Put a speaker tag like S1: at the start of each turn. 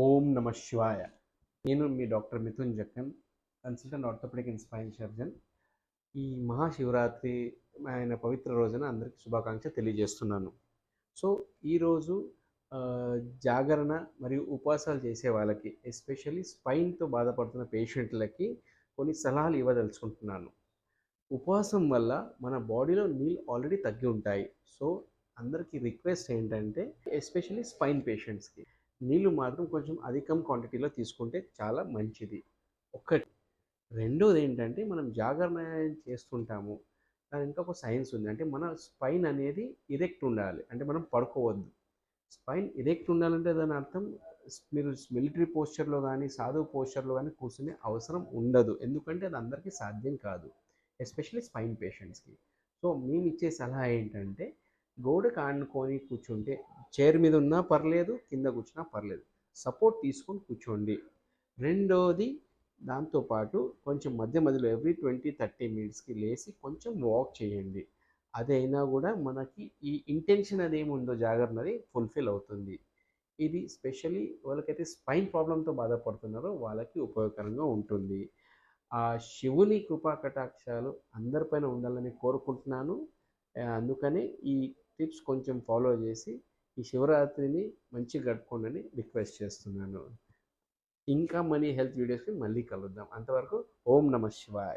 S1: ఓం నమ శివాయ. నేను మీ doctor Mithun Jakkan consultant orthopedic inspiring spine surgeon. ఈ మహాశివరాత్రి ఆయన పవిత్ర రోజున అందరికీ శుభాకాంక్ష తెలియజేస్తున్నాను. సో ఈరోజు జాగరణ మరియు ఉపవాసాలు చేసే వాళ్ళకి ఎస్పెషల్లీ స్పైన్తో బాధపడుతున్న పేషెంట్లకి కొన్ని సలహాలు ఇవ్వదలుచుకుంటున్నాను. ఉపవాసం వల్ల మన బాడీలో నీళ్ళు ఆల్రెడీ తగ్గి ఉంటాయి. సో అందరికీ రిక్వెస్ట్ ఏంటంటే ఎస్పెషల్లీ స్పైన్ పేషెంట్స్కి. నీళ్ళు మాత్రం కొంచెం అధికం క్వాంటిటీలో తీసుకుంటే చాలా మంచిది. ఒకటి. రెండోది ఏంటంటే మనం జాగరణ చేస్తుంటాము. దాని ఇంకా ఒక సైన్స్ ఉంది. అంటే మన స్పైన్ అనేది ఇరెక్ట్ ఉండాలి. అంటే మనం పడుకోవద్దు. స్పైన్ ఇరెక్ట్ ఉండాలంటే దాని అర్థం మీరు మిలిటరీ పోస్చర్లో కానీ సాధువు పోస్చర్లో కానీ కూర్చునే అవసరం ఉండదు. ఎందుకంటే అది అందరికీ సాధ్యం కాదు. ఎస్పెషల్లీ స్పైన్ పేషెంట్స్కి సో మేము ఇచ్చే సలహా ఏంటంటే గోడకు ఆనుకొని కూర్చుంటే చైర్ మీద ఉన్నా పర్లేదు కింద కూర్చున్నా పర్లేదు. సపోర్ట్ తీసుకొని కూర్చోండి. రెండోది దాంతోపాటు కొంచెం మధ్య మధ్యలో ఎవ్రీ ట్వంటీ థర్టీ మినిట్స్కి లేచి కొంచెం వాక్ చేయండి. అదైనా కూడా మనకి ఈ ఇంటెన్షన్ అది ఏముందో జాగ్రత్తది ఫుల్ఫిల్ అవుతుంది. ఇది స్పెషల్లీ వాళ్ళకైతే స్పైన్ ప్రాబ్లంతో బాధపడుతున్నారో వాళ్ళకి ఉపయోగకరంగా ఉంటుంది. ఆ శివుని కృపా కటాక్షాలు అందరిపైన ఉండాలని కోరుకుంటున్నాను. అందుకనే ఈ టిప్స్ కొంచెం ఫాలో చేసి ఈ శివరాత్రిని మంచిగా గడుపుకోండి రిక్వెస్ట్ చేస్తున్నాను. ఇంకా మనీ హెల్త్ వీడియోస్కి మళ్ళీ కలుద్దాం. అంతవరకు ఓం నమ శివాయ్.